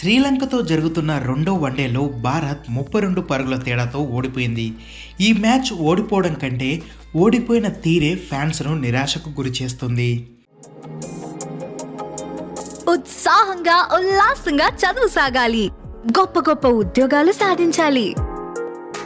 శ్రీలంకతో జరుగుతున్న రెండో వన్డేలో భారత్ ముప్పై రెండు పరుగుల తేడాతో ఓడిపోయింది. ఈ మ్యాచ్ ఓడిపోవడం కంటే ఓడిపోయిన తీరే ఫ్యాన్స్ను నిరాశకు గురి చేస్తుంది. ఉత్సాహంగా ఉల్లాసంగా చదువు సాగాలి. గొప్ప గొప్ప ఉద్యోగాలు సాధించాలి.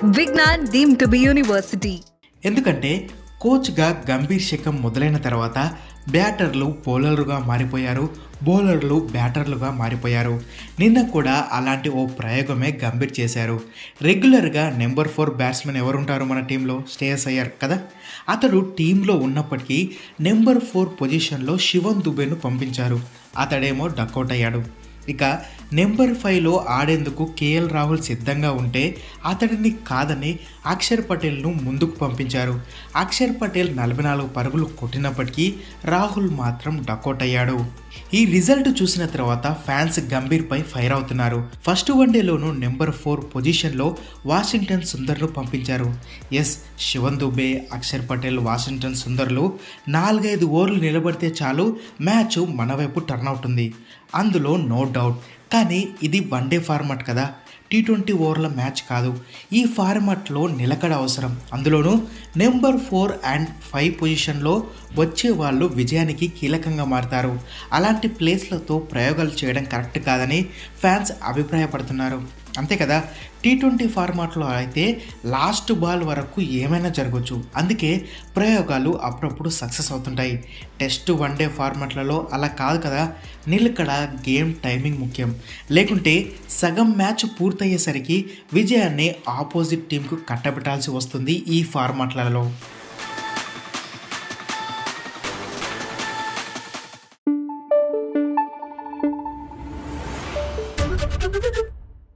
Vignan deem to be university. ఎందుకంటే కోచ్గా గంభీర్ శకం మొదలైన తర్వాత బ్యాటర్లు బౌలర్లుగా మారిపోయారు బౌలర్లు బ్యాటర్లుగా మారిపోయారు. నిన్న కూడా అలాంటి ఓ ప్రయోగమే గంభీర్ చేశారు. రెగ్యులర్గా నెంబర్ ఫోర్ బ్యాట్స్మెన్ ఎవరుంటారు మన టీంలో? స్టేయస్ అయ్యారు కదా? అతడు టీంలో ఉన్నప్పటికీ నెంబర్ ఫోర్ పొజిషన్లో శివన్ దుబేను పంపించారు. అతడేమో డక్అవుట్ అయ్యాడు. ఇక నెంబర్ ఫైవ్లో ఆడేందుకు కేఎల్ రాహుల్ సిద్ధంగా ఉంటే అతడిని కాదని అక్షర్ పటేల్ను ముందుకు పంపించారు. అక్షర్ పటేల్ నలభై నాలుగు పరుగులు కొట్టినప్పటికీ రాహుల్ మాత్రం డకౌట్ అయ్యాడు ఈ రిజల్ట్ చూసిన తర్వాత ఫ్యాన్స్ గంభీర్పై ఫైర్ అవుతున్నారు. ఫస్ట్ వన్డేలోనూ నెంబర్ ఫోర్ పొజిషన్లో వాషింగ్టన్ సుందర్ను పంపించారు. ఎస్ శివన్ దుబే అక్షర్ పటేల్ వాషింగ్టన్ సుందర్లు నాలుగైదు ఓవర్లు నిలబడితే చాలు మ్యాచ్ మన వైపు టర్న్ అవుతుంది. అందులో నో డౌట్ కానీ ఇది వన్డే ఫార్మాట్ కదా. టీ ట్వంటీ ఓవర్ల మ్యాచ్ కాదు. ఈ ఫార్మాట్లో నిలకడ అవసరం. అందులోనూ నెంబర్ ఫోర్ అండ్ ఫైవ్ పొజిషన్లో వచ్చే వాళ్ళు విజయానికి కీలకంగా మారతారు. అలాంటి ప్లేస్లతో ప్రయోగాలు చేయడం కరెక్ట్ కాదని ఫ్యాన్స్ అభిప్రాయపడుతున్నారు. అంతే కదా? టీ ట్వంటీ ఫార్మాట్లో అయితే లాస్ట్ బాల్ వరకు ఏమైనా జరగవచ్చు అందుకే ప్రయోగాలు అప్పుడప్పుడు సక్సెస్ అవుతుంటాయి. టెస్ట్ వన్డే ఫార్మాట్లలో అలా కాదు కదా? నిలకడ గేమ్ టైమింగ్ ముఖ్యం. లేకుంటే సగం మ్యాచ్ పూర్తయ్యేసరికి విజయాన్ని ఆపోజిట్ టీంకు కట్టబెట్టాల్సి వస్తుంది ఈ ఫార్మాట్లలో.